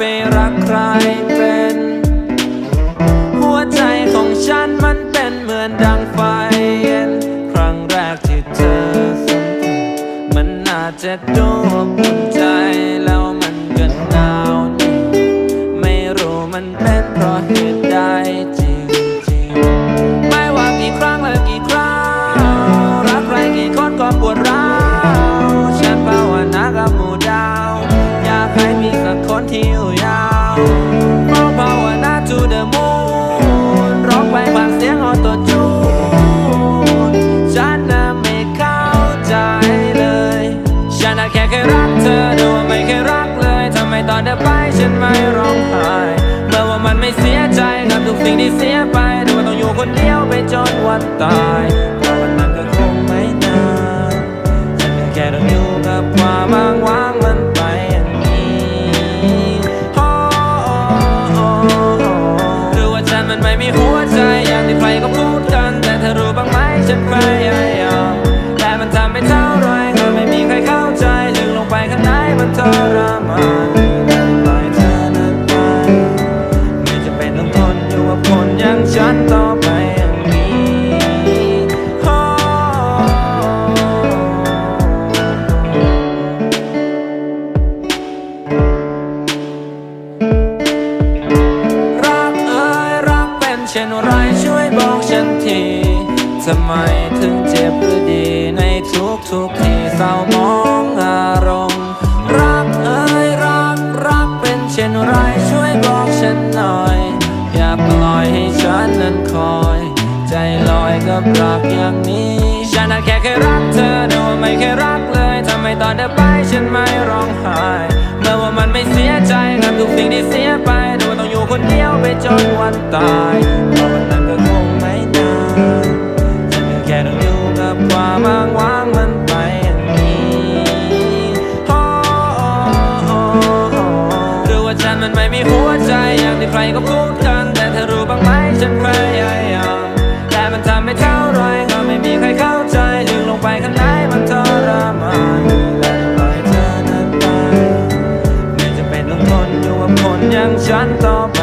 ปรักใครเป็น หัวใจของฉันมันเป็นเหมือนดังไฟเย็น ครั้งแรกที่เธอสัมผัสมันอาจจะดูอบอุ่นใจแล้วมันก็หนาวนี่ไม่รู้มันเป็นเพราะเหตุ ธอไปฉันไม่ร้องไห้เมื่อว่ามันไม่เสียใจกับทุกสิ่งที่เสียไปแต่ว่าต้องอยู่คนเดียวไปจนวันตายเพราะวันนั้นก็คงไม่นานฉันก็แค่ต้องอยู่กับความอ้างว้างมันไปอย่างนี้โอ้โอ้โอ้โอ้หรือว่าฉันมันไม่มีหัวใจอย่างที่ใครก็พูดกันแต่เธอรู้บ้างไหมฉันพยายามแต่มันทำไม่เท่าไรก็ไม่มีใครเข้าใจลึกลงไปข้างในมันทรมานานต่อไปอย่างนี้รักเอ่ยรักเป็นเช่นไรช่วยบอกฉันทีทำไมถึงเจ็บหรือดีในทุกทุกทีเศร้ามอง อยให้ฉันนั้นคอย ใจลอยกับรักอย่างนี้ ฉันน่ะแค่เคยรักเธอแต่ว่าไม่เคยรักเลยทำไมตอนเธอไปฉันไม่ร้องไห้เมื่อว่ามันไม่เสียใจกับทุกสิ่งที่เสียไปแต่ว่าต้องอยู่คนเดียวไปจนวันตายเพราะวันนั้นก็คงไม่นานฉันก็แค่ต้องอยู่กับความอ้างว้างมันไปอย่างนี้โอ้โหหรือว่าฉันมันไม่มีหัวใจอย่างที่ใครก็พูดกัน ฉันต่อไป